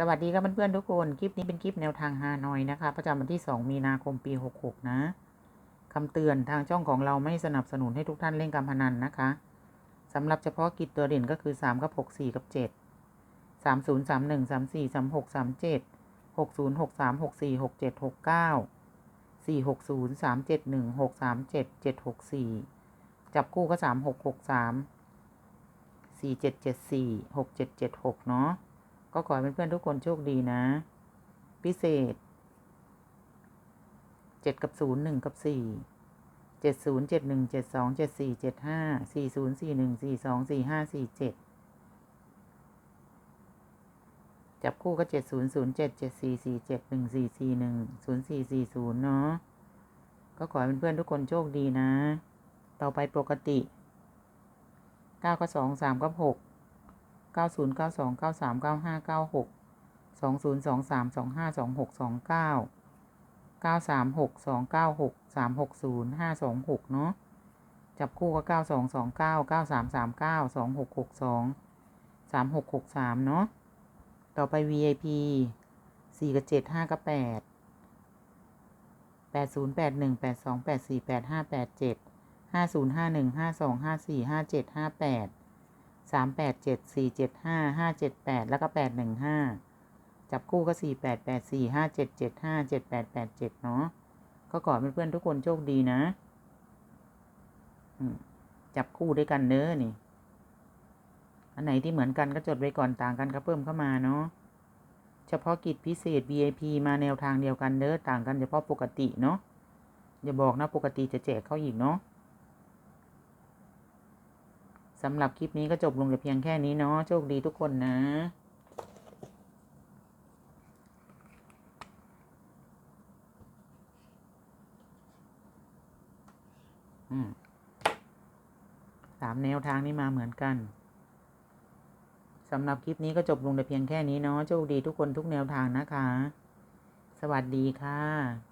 สวัสดีครับเพื่อนๆทุกคน คลิปนี้เป็นคลิปแนวทางฮานอยนะคะ ประจำวันที่ 2 มีนาคมปี 66 นะคำเตือนทางช่องของเราไม่สนับสนุนให้ทุกท่านเล่นการพนันนะคะสำหรับเฉพาะกิจตัวเด่นก็คือ 3 กับ 6 4 กับ 7 3 0 3 1 3 4 3 6 3 7 6 0 6 3 6 4 6 7 6 9 4 6 0 3 7 1 6 3 7 7 6 4 จับคู่ก็ 3 6 6 3 4 7 7 4 6 7 7 6 เนาะ ก็ขอให้เพื่อนๆทุกคนโชคดีนะ พิเศษเจ็ดกับศูนย์หนึ่งกับสี่เจ็ดศูนย์เจ็ดหนึ่งเจ็ดสองเจ็ดสี่เจ็ดห้าสี่ศูนย์สี่หนึ่งสี่สองสี่ห้าสี่เจ็ดจับคู่ก็เจ็ดศูนย์ศูนย์เจ็ดเจ็ดสี่สี่เจ็ดหนึ่งสี่สี่หนึ่งศูนย์สี่สี่ศูนย์เนาะก็ขอให้เพื่อนๆทุกคนโชคดีนะ ต่อไปปกติเก้าก็สองสามก็หก 90 92 93 95 96 20 23 25 26 29 936 296 360 526 เนาะจับคู่ก็ 92 29 93 39 26 62 36 63 เนาะต่อไป VIP 4 กับ 7 5 กับ 8 8 0 8 1 8 2 8 4 8 5 8 7 5 0 5 1 5 2 5 4 5 7 5 8 สามแปดเจ็ดสี่เจ็ดห้าห้าเจ็ดแปดแล้วก็แปดหนึ่งห้าจับคู่ก็สี่แปดแปดสี่ห้าเจ็ดเจ็ดห้าเจ็ดแปดแปดเจ็ดเนาะก็ขอเพื่อนๆทุกคนโชคดีนะจับคู่ด้วยกันเน้อนี่ อันไหนที่เหมือนกันก็จดไว้ก่อนต่างกันก็เพิ่มเข้ามาเนาะเฉพาะกิจพิเศษ VIP มาแนวทางเดียวกันเด้อต่างกันเฉพาะปกติเนาะอย่าบอกนะปกติจะแจกเขาอีกเนาะ สำหรับคลิปนี้ก็จบลงแต่เพียงแค่นี้เนาะโชคดีทุกคนนะสามแนวทางนี้มาเหมือนกันสำหรับคลิปนี้ก็จบลงแต่เพียงแค่นี้เนาะโชคดีทุกคนทุกแนวทางนะคะ สวัสดีค่ะ